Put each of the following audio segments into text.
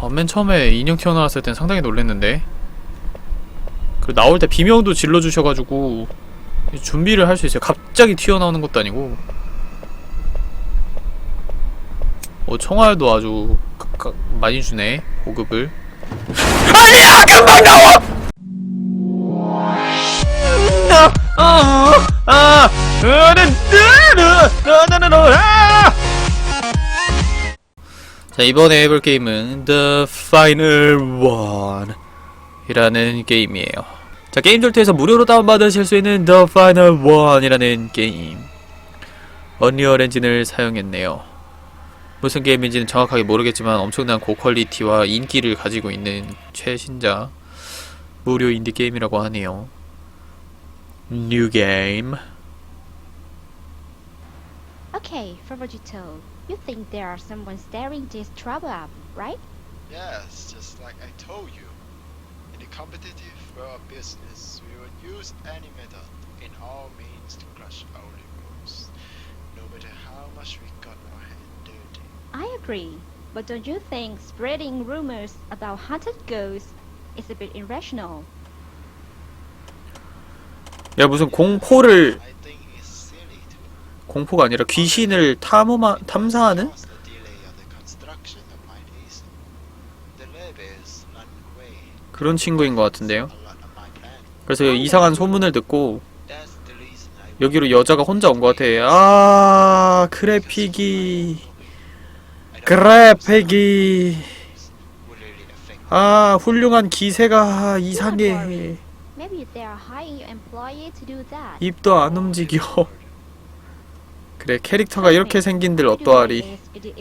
아, 맨 처음에 인형 튀어나왔을 땐 상당히 놀랬는데 그 나올 때 비명도 질러주셔가지고 준비를 할 수 있어요 갑자기 튀어나오는 것도 아니고 어, 총알도 아주 가- 가- 많이 주네 보급을 아니야 금방 나와 아, 아, 아, 으르, 으르, 으르르르, 아! 자 이번에 해볼 게임은 The Final One 이라는 게임이에요. 자 게임 절트에서 무료로 다운받으실 수 있는 The Final One 이라는 게임. 언리얼 엔진을 사용했네요. 무슨 게임인지는 정확하게 모르겠지만 엄청난 고퀄리티와 인기를 가지고 있는 최신작 무료 인디 게임이라고 하네요. New Game. Okay, from what you told, you think there are someone staring this trouble up, right? Yes, just like I told you. In the competitive world of business, we will use any method in all means to crush our rivals, no matter how much we got our hand dirty. I agree, but don't you think spreading rumors about haunted ghosts is a bit irrational? 야 무슨 공포를 I think it's silly to 공포가 아니라 귀신을 탐험하, 탐사하는. 그런 친구인 것 같은데요. 그래서 이상한 소문을 듣고 여기로 여자가 혼자 온 것 같아. 아 그래픽이 그래픽이 아 훌륭한 기세가 이상해. 입도 안 움직여. 그래 캐릭터가 이렇게 생긴들 어떠하리.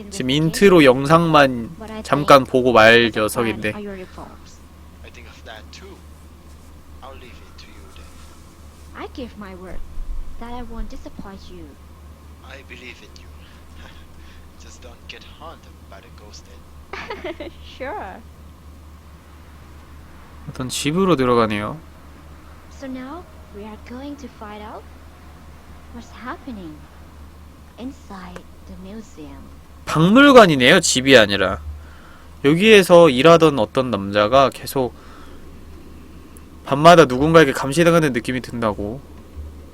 지금 인트로 영상만 잠깐 보고 말 녀석인데. I think of that too. I'll leave it to you then. I give my word that I won't disappoint you. I believe in you. Just don't get haunted by the ghost then. sure. 어떤 집으로 들어가네요. So now we are going to find out what's happening. 박물관이네요. 집이 아니라. 여기에서 일하던 어떤 남자가 계속 밤마다 누군가에게 감시당하는 느낌이 든다고.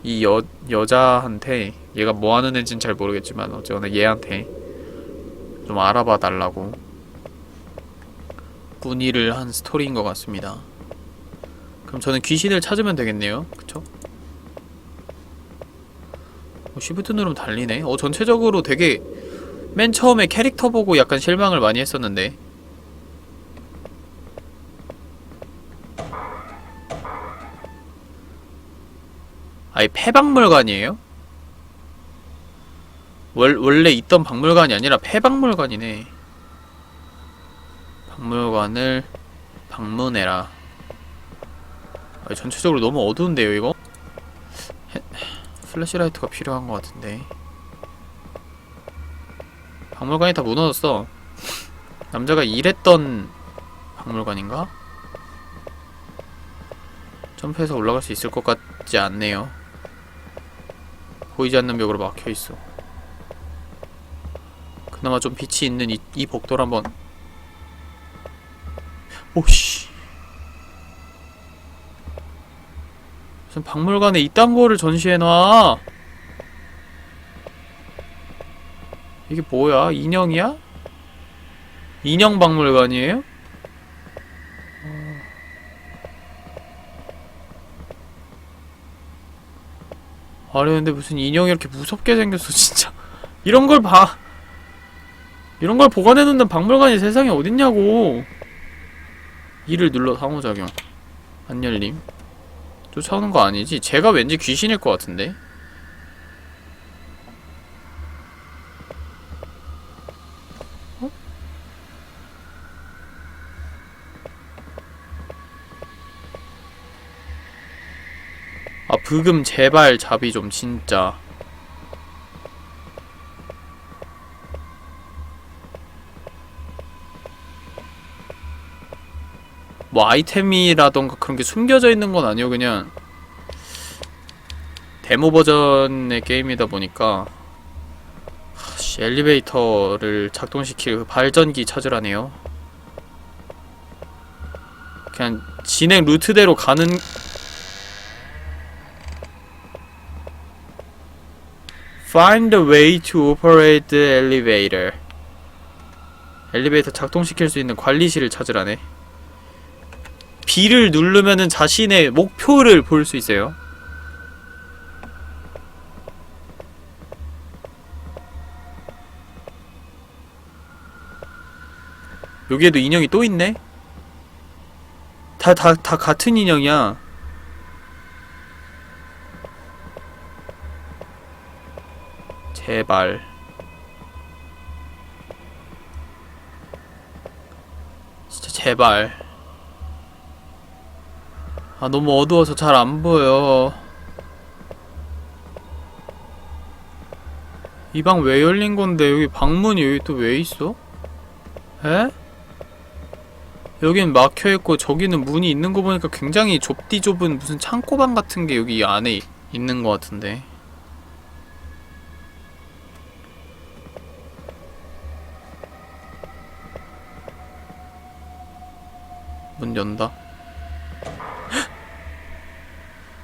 이 여, 여자한테 얘가 뭐 하는 애인지는 잘 모르겠지만 어쨌거나 얘한테 좀 알아봐 달라고 문의를 한 스토리인 것 같습니다. 그럼 저는 귀신을 찾으면 되겠네요. 그쵸? 어, 시프트 누르면 달리네. 어, 전체적으로 되게 맨 처음에 캐릭터 보고 약간 실망을 많이 했었는데 아예 폐박물관이에요? 월, 원래 있던 박물관이 아니라 폐박물관이네 박물관을 방문해라 아, 전체적으로 너무 어두운데요 이거? 헤, 플래시라이트가 필요한 것 같은데 박물관이 다 무너졌어. 남자가 일했던 박물관인가? 점프해서 올라갈 수 있을 것 같지 않네요. 보이지 않는 벽으로 막혀 있어. 그나마 좀 빛이 있는 이, 이 복도를 한번. 오씨. 무슨 박물관에 이딴 거를 전시해놔. 이게 뭐야? 인형이야? 인형 박물관이에요? 어. 아니 근데 무슨 인형이 이렇게 무섭게 생겼어 진짜 이런 걸 봐 이런 걸 보관해 놓는 박물관이 세상에 어딨냐고 이를 눌러 상호작용 안 열림 쫓아오는 거 아니지? 제가 왠지 귀신일 것 같은데? 아 브금 제발 잡이 좀 진짜 뭐 아이템이라던가 그런 게 숨겨져 있는 건 아니고 그냥 데모 버전의 게임이다 보니까 하, 씨, 엘리베이터를 작동시킬 그 발전기 찾으라네요 그냥 진행 루트대로 가는 Find the way to operate the elevator. 엘리베이터 작동시킬 수 있는 관리실을 찾으라네. B를 누르면은 자신의 목표를 볼 수 있어요. 여기에도 인형이 또 있네? 다, 다, 다 같은 인형이야. 제발. 진짜 제발. 아, 너무 어두워서 잘 안 보여. 이 방 왜 열린 건데, 여기 방문이 여기 또 왜 있어? 에? 여긴 막혀있고 저기는 문이 있는 거 보니까 굉장히 좁디 좁은 무슨 창고방 같은 게 여기 안에 있는 것 같은데 문 연다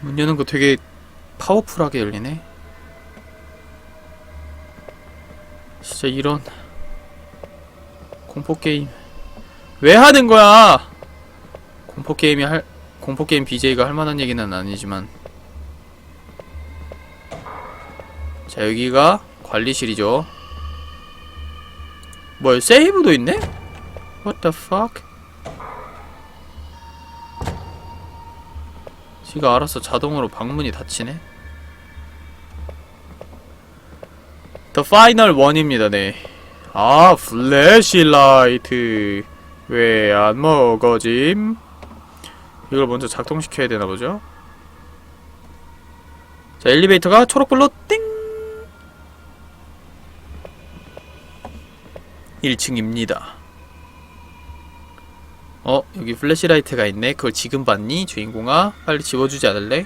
문 여는 거 되게 파워풀하게 열리네 진짜 이런 공포 게임 왜 하는 거야? 공포 게임이 할 공포 게임 BJ가 할 만한 얘기는 아니지만 자 여기가 관리실이죠. 뭘 세이브도 있네? What the fuck? 지가 알아서 자동으로 방문이 닫히네. The Final One입니다, 네. 아, 플래시라이트. 왜 안 먹어짐? 이걸 먼저 작동시켜야 되나 보죠? 자, 엘리베이터가 초록불로 띵! 1층입니다. 어, 여기 플래시라이트가 있네. 그걸 지금 봤니? 주인공아, 빨리 집어주지 않을래?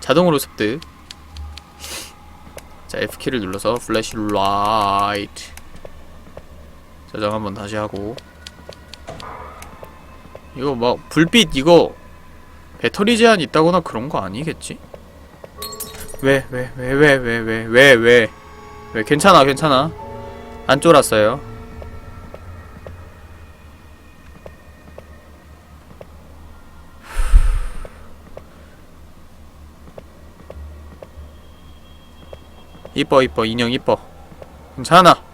자동으로 습득. 자, F키를 눌러서 플래시라이트. 저장 한번 다시 하고 이거 막 불빛 이거 배터리 제한 있다거나 그런 거 아니겠지? 왜 왜 왜 왜 왜 왜 왜 왜 왜 괜찮아 괜찮아 안 쫄았어요 이뻐 이뻐 인형 이뻐 괜찮아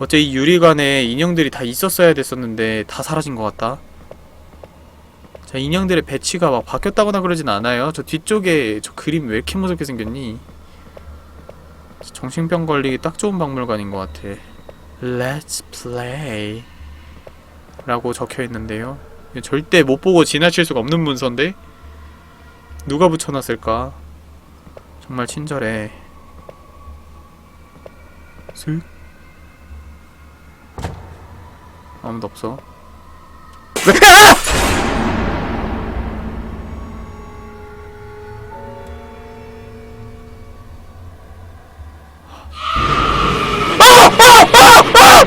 어째 이 유리관에 인형들이 다 있었어야 됐었는데 다 사라진 것 같다. 자 인형들의 배치가 막 바뀌었다거나 그러진 않아요. 저 뒤쪽에 저 그림 왜 이렇게 무섭게 생겼니? 정신병 걸리기 딱 좋은 박물관인 것 같아. Let's play 라고 적혀 있는데요. 이거 절대 못 보고 지나칠 수가 없는 문서인데 누가 붙여놨을까? 정말 친절해. 슥 아무도 없어.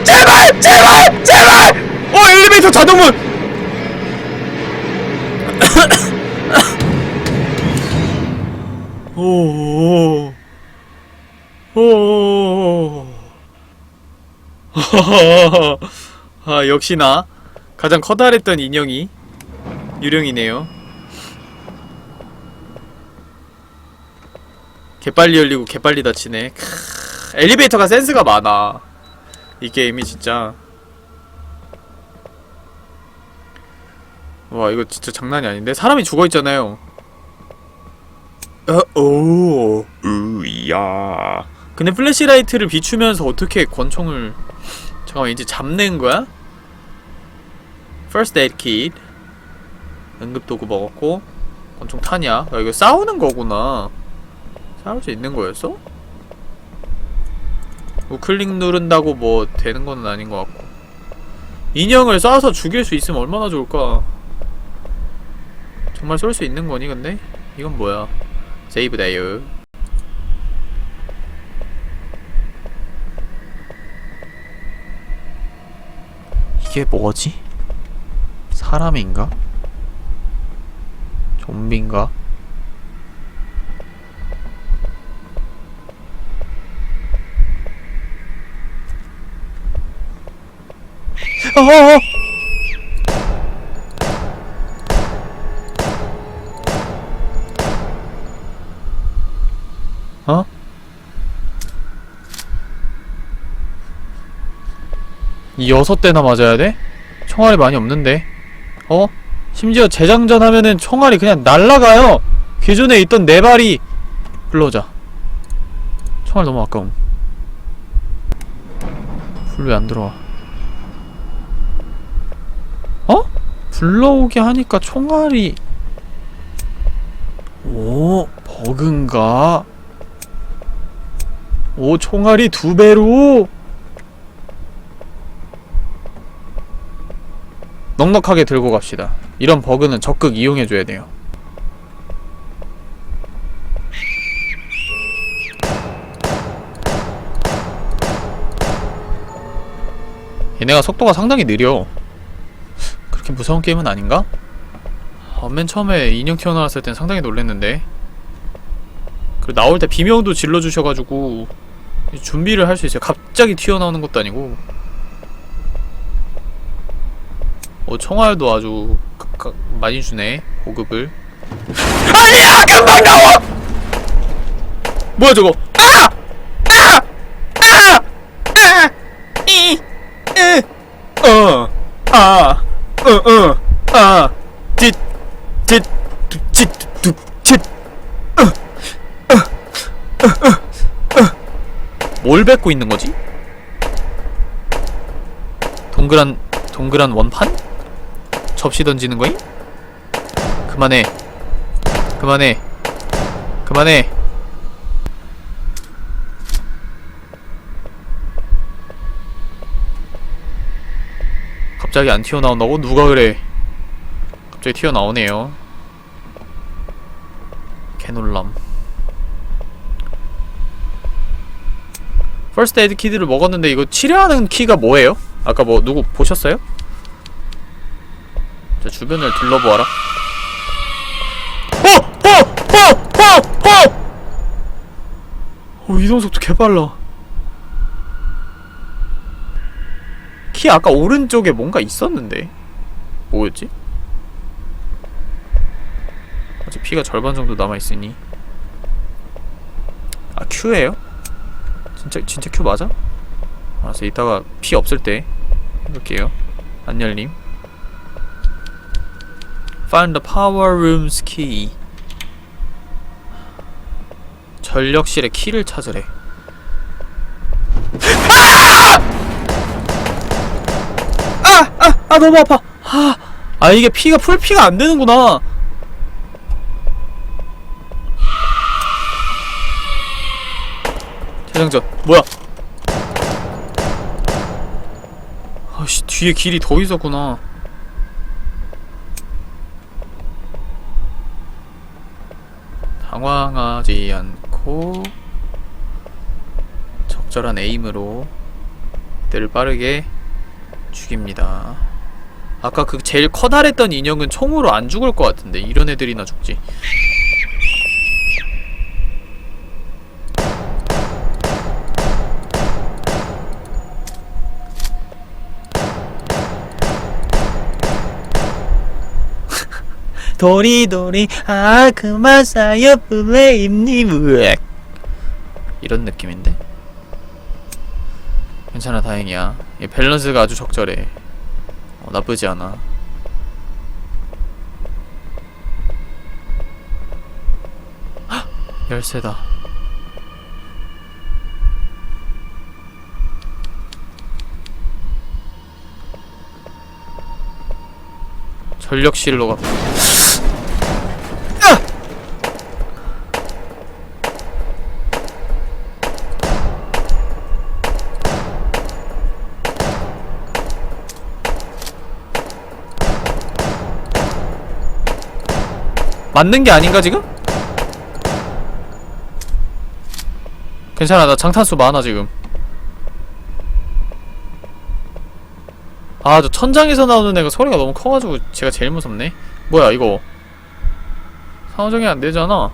제발! 제발! 제발! 어 엘리베이터 자동문! 아 역시나 가장 커다랬던 인형이 유령이네요. 개빨리 열리고 개빨리 닫히네. 크, 엘리베이터가 센스가 많아. 이 게임이 진짜. 와 이거 진짜 장난이 아닌데 사람이 죽어 있잖아요. 어 오 으야. 근데 플래시라이트를 비추면서 어떻게 권총을 잠깐만 이제 잡는 거야? First aid kit 응급도구 먹었고 권총 타냐? 야 이거 싸우는 거구나 싸울 수 있는 거였어? 우클릭 누른다고 뭐 되는 건 아닌 것 같고 인형을 쏴서 죽일 수 있으면 얼마나 좋을까 정말 쏠 수 있는 거니 근데? 이건 뭐야 세이브 다이어 이게 뭐지? 사람인가? 좀비인가? 어어어! 어? 이 여섯 대나 맞아야 돼? 총알이 많이 없는데. 어? 심지어 재장전 하면은 총알이 그냥 날라가요. 기존에 있던 네 발이 불러오자. 총알 너무 아까움. 불 왜 안 들어와? 어? 불러오게 하니까 총알이 오 버그인가? 오 총알이 두 배로 넉넉하게 들고 갑시다. 이런 버그는 적극 이용해줘야 돼요. 얘네가 속도가 상당히 느려. 그렇게 무서운 게임은 아닌가? 어, 맨 처음에 인형 튀어나왔을 땐 상당히 놀랬는데. 그리고 나올 때 비명도 질러주셔가지고 준비를 할 수 있어요. 갑자기 튀어나오는 것도 아니고. 어, 총알도 아주 가- 가- 많이 주네 고급을 아니야 금방 나와 뭐야 저거 아! 아! 아! 아! 이! 으! 어! 아! 어! 어! 아! 짓! 짓! 두, 짓! 두, 짓! 어! 어! 어! 어! 어! 뭘 뱉고 있는 거지? 동그란 동그란 원판? 접시 던지는 거임? 그만해. 그만해. 그만해. 갑자기 안 튀어나온다고? 누가 그래? 갑자기 튀어나오네요. 개놀람. 퍼스트 에드 키드를 먹었는데 이거 치료하는 키가 뭐예요? 아까 뭐 누구 보셨어요? 자, 주변을 둘러보아라. 어! 어! 어! 어! 어! 어, 이동 속도 개빨라. 키 아까 오른쪽에 뭔가 있었는데. 뭐였지? 아직 피가 절반 정도 남아있으니. 아, Q예요? 진짜, 진짜 Q 맞아? 알았어, 이따가 피 없을 때 해볼게요. 안 열림. Find the power room's key. 전력실의 키를 찾으래. 아! 아! 아 너무 아파. 아, 아 이게 피가 풀 피가 안 되는구나. 재장전 뭐야? 아씨 뒤에 길이 더 있었구나. 당황하지 않고 적절한 에임으로 때를 빠르게 죽입니다. 아까 그 제일 커다랬던 인형은 총으로 안 죽을 것 같은데 이런 애들이나 죽지. 도리도리 아 그만 쌓여 플레임님. 으악. 이런 느낌인데? 괜찮아 다행이야. 이 밸런스가 아주 적절해. 어, 나쁘지 않아. 헉! 열쇠다. 전력실로 가 맞는 게 아닌가 지금? 괜찮아 나 장탄수 많아 지금 아, 저 천장에서 나오는 애가 소리가 너무 커가지고 제가 제일 무섭네. 뭐야, 이거. 상호정이 안 되잖아.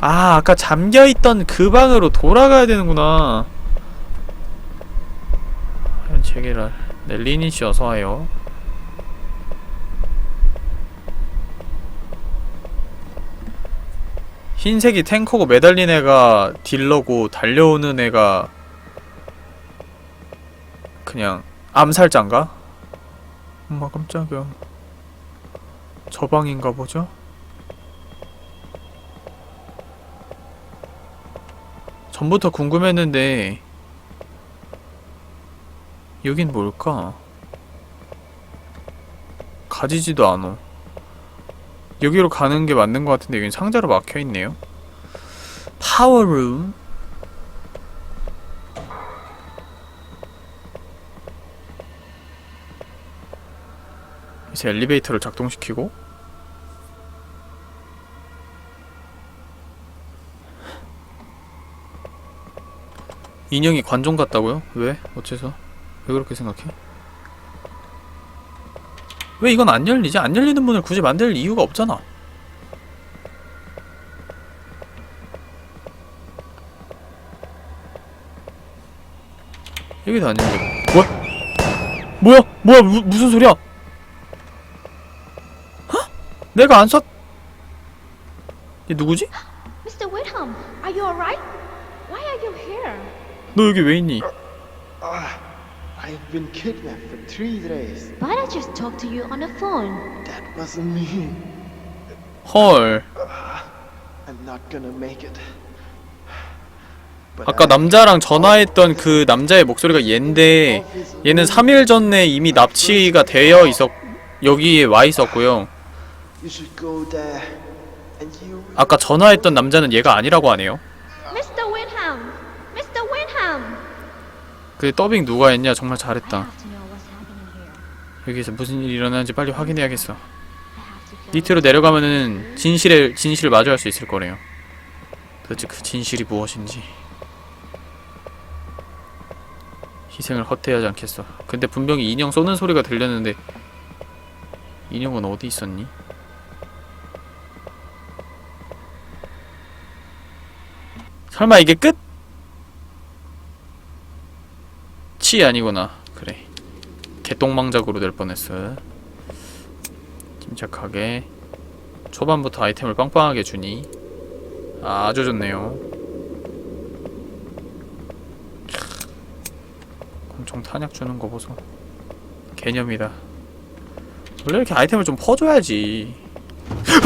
아, 아까 잠겨있던 그 방으로 돌아가야 되는구나. 현 제게랄. 네, 리니 씨 어서와요. 흰색이 탱커고 매달린 애가 딜러고 달려오는 애가 그냥 암살자인가? 엄마 깜짝이야. 저 방인가 보죠? 전부터 궁금했는데 여긴 뭘까? 가지지도 않아. 여기로 가는 게 맞는 것 같은데 여긴 상자로 막혀 있네요. 파워룸. 이제 엘리베이터를 작동시키고 인형이 관종 같다고요? 왜? 어째서? 왜 그렇게 생각해? 왜 이건 안 열리지? 안 열리는 문을 굳이 만들 이유가 없잖아. 여기도 안 열리고. 뭐야? 뭐야? 뭐야? 무, 무슨 소리야? 헉? 내가 안 쐈... 얘 누구지? Mr. Whitham, are you alright? Why are you here? 너 여기 왜 있니? Ah, I've been kidnapped for three days. But I just talked to you on the phone. That wasn't me. 헐. I'm not gonna make it. But 아까 남자랑 전화했던 그 남자의 목소리가 얘인데 얘는 3일 전에 이미 납치가 되어 있었 여기에 와 있었고요. You should go there, and you. 아까 전화했던 남자는 얘가 아니라고 하네요. 그 더빙 누가 했냐? 정말 잘했다. 여기서 무슨 일이 일어나는지 빨리 확인해야겠어. 밑으로 내려가면은 진실의 진실을 마주할 수 있을 거래요. 도대체 그 진실이 무엇인지. 희생을 헛되하지 않겠어. 근데 분명히 인형 쏘는 소리가 들렸는데 인형은 어디 있었니? 설마 이게 끝? 치 아니구나. 그래. 개똥망작으로 될 뻔했어. 침착하게 초반부터 아이템을 빵빵하게 주니 아주 좋네요. 캬, 권총 탄약 주는 거 보소. 개념이다. 원래 이렇게 아이템을 좀 퍼줘야지.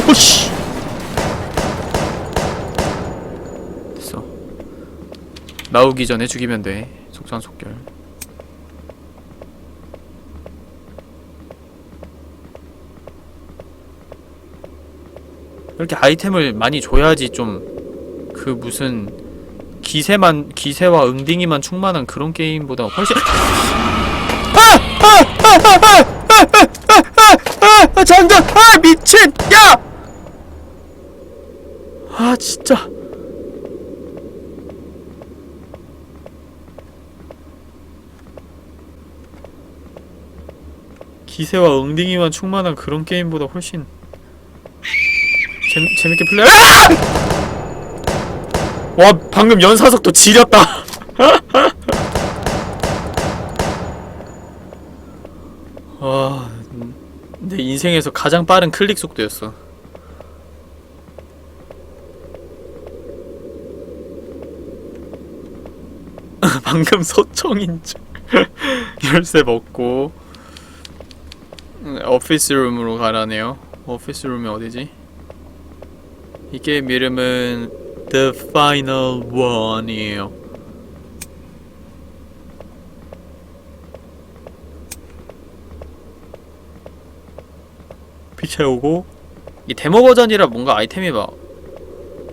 오씨! 됐어. 나오기 전에 죽이면 돼. 속전속결 이렇게 아이템을 많이 줘야지 좀 그 무슨 기세만 기세와 응딩이만 충만한 그런 게임보다 훨씬 아 장전 아 미친 야 아 진짜 기세와 응딩이만 충만한 그런 게임보다 훨씬 재, 재밌게 플레이 아! 와 방금 연사석도 지렸다. 와내 인생에서 가장 빠른 클릭 속도였어. 방금 소총인 줄. 열쇠 먹고. 음, 오피스 룸으로 가라네요. 오피스 룸이 어디지? 이 게임 이름은 The Final One이에요. 피 채우고 이 데모 버전이라 뭔가 아이템이 막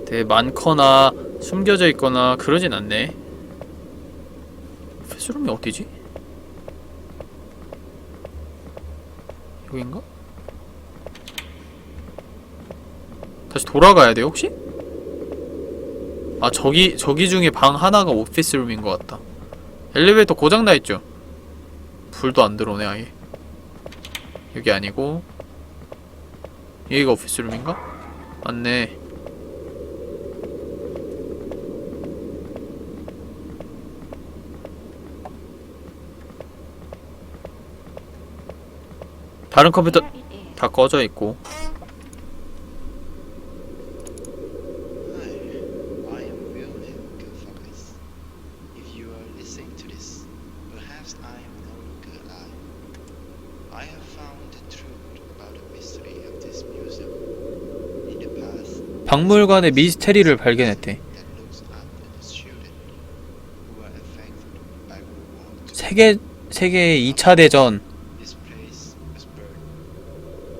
되게 많거나 숨겨져 있거나 그러진 않네. 페스룸이 어디지? 여긴가? 다시 돌아가야 돼요 혹시? 아 저기 저기 중에 방 하나가 오피스룸인 것 같다 엘리베이터 고장나 있죠? 불도 안 들어오네 아예 여기 아니고 여기가 오피스룸인가? 맞네 다른 컴퓨터 is. 다 꺼져 있고 박물관의 미스테리를 발견했대. 세계 세계 2차 대전.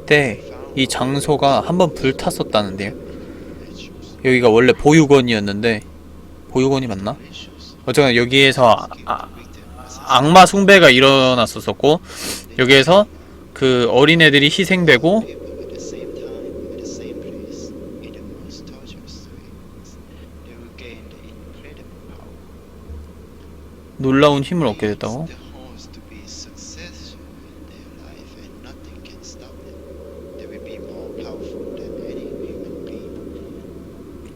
때 이 장소가 한번 불탔었다는데요. 여기가 원래 보육원이었는데 보육원이 맞나? 어쨌거나 여기에서 아- 아- 악마 숭배가 일어났었었고 여기에서 그 어린애들이 희생되고 People at the same time, at the same place, in the most torturous ways, they will gain the incredible power. 놀라운 힘을 얻게 됐다고?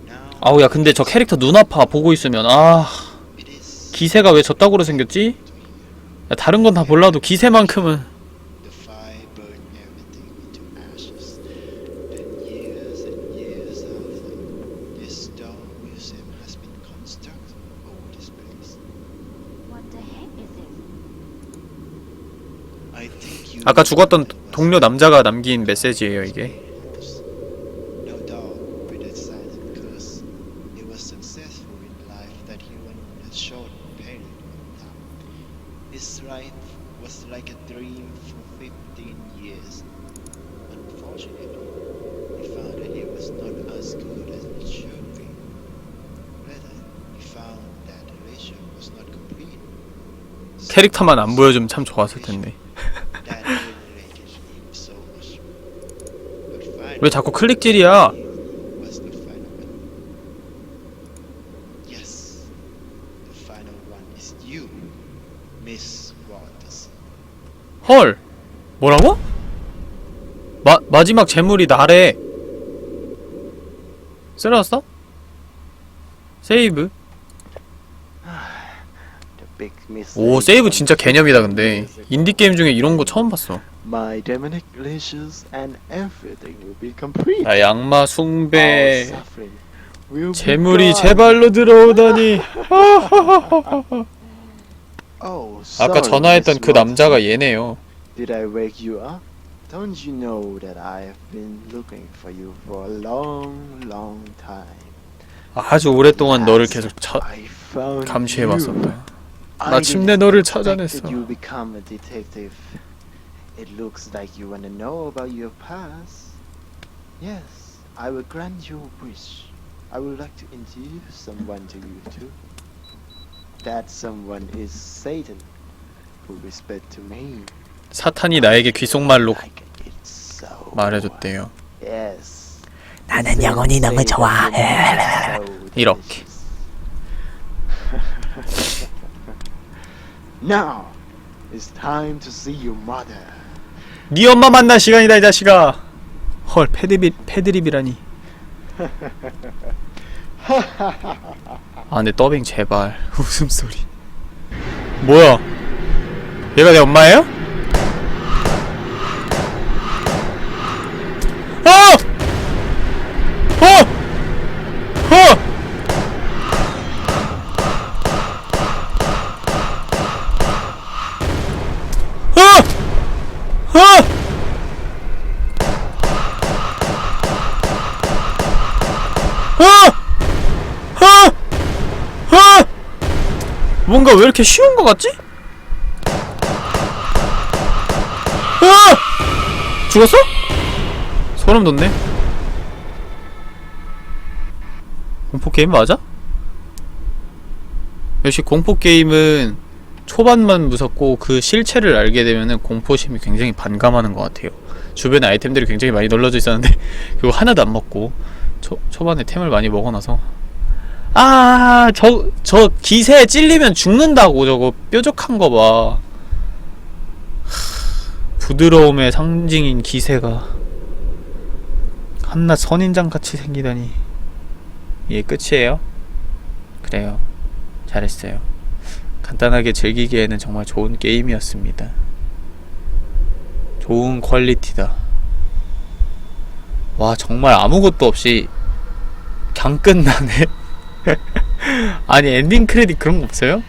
Now, 아우 야 근데 저 캐릭터 눈 아파 보고 있으면 아 기세가 왜 저따구로 생겼지? 야, 다른 건 다 몰라도 기세만큼은 아까 죽었던 동료 남자가 남긴 메시지예요 이게. 캐릭터만 안 보여주면 참 좋았을 텐데. 왜 자꾸 클릭질이야. 헐 뭐라고? 마, 마지막 재물이 나래 쓰러졌어? 세이브. 오 세이브 진짜 개념이다 근데 인디게임 중에 이런 거 처음 봤어 My demonic wishes and everything will be complete. 아 양마 All 숭배 suffering will be 재물이 gone. 제발로 들어오다니 Oh, 아까 sorry, 전화했던 Miss 그 Watson. 남자가 얘네요 Did I wake you up? Don't you know that I have been looking for you for a long, long time? 아주 오랫동안 너를 계속 차, I found 감시해봤었다 you. 마침내 I 너를 didn't expect 찾아냈어 that you become a detective. It looks like you want to know about your past. Yes, I will grant your wish. I would like to introduce someone to you too. That someone is Satan, who whispered to me. 사탄이 나에게 귓속말로 Like it so. 말해줬대요 Yes. 나는 영혼이 너무 좋아. 이렇게. Now, it's time to see your mother. 네 엄마 만날 시간이다 이 자식아 헐 패드립, 패드립이라니 아 근데 더빙 제발 웃음소리 뭐야 얘가 내 엄마예요? 어! 어! 어! 어! 어! 어! 어! 어! 뭔가 왜 이렇게 쉬운 것 같지? 어! 죽었어? 소름 돋네. 공포 게임 맞아? 역시 공포 게임은 초반만 무섭고 그 실체를 알게 되면은 공포심이 굉장히 반감하는 것 같아요. 주변에 아이템들이 굉장히 많이 널려져 있었는데 그거 하나도 안 먹고 초, 초반에 템을 많이 먹어놔서 아 저 저 기세에 찔리면 죽는다고 저거 뾰족한 거 봐. 부드러움의 상징인 기세가 한낱 선인장 같이 생기다니 이게 끝이에요? 그래요. 잘했어요. 간단하게 즐기기에는 정말 좋은 게임이었습니다. 좋은 퀄리티다. 와, 정말 아무것도 없이 그냥 끝나네. 아니, 엔딩 크레딧 그런 거 없어요?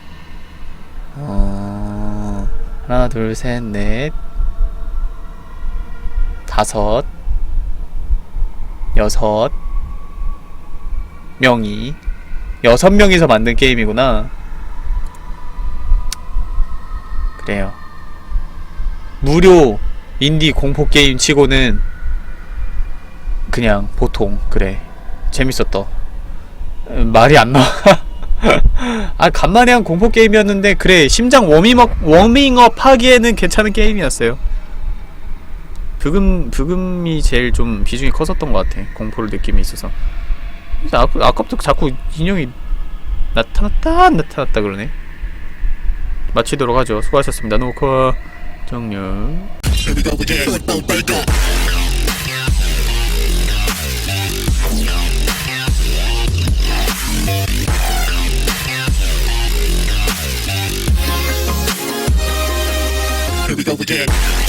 어... 하나, 둘, 셋, 넷, 다섯, 여섯 명이 여섯 명이서 만든 게임이구나. 그래요. 무료 인디 공포 게임 치고는 그냥 보통 그래 재밌었다. 음, 말이 안 나와. 아 간만에 한 공포 게임이었는데 그래 심장 워밍업 워밍업 하기에는 괜찮은 게임이었어요. 브금 브금이 제일 좀 비중이 컸었던 것 같아 공포를 느낌이 있어서. 아, 아까부터 자꾸 인형이 나타났다 안 나타났다 그러네. 마치도록 하죠. 수고하셨습니다. 녹화 종료. We go again.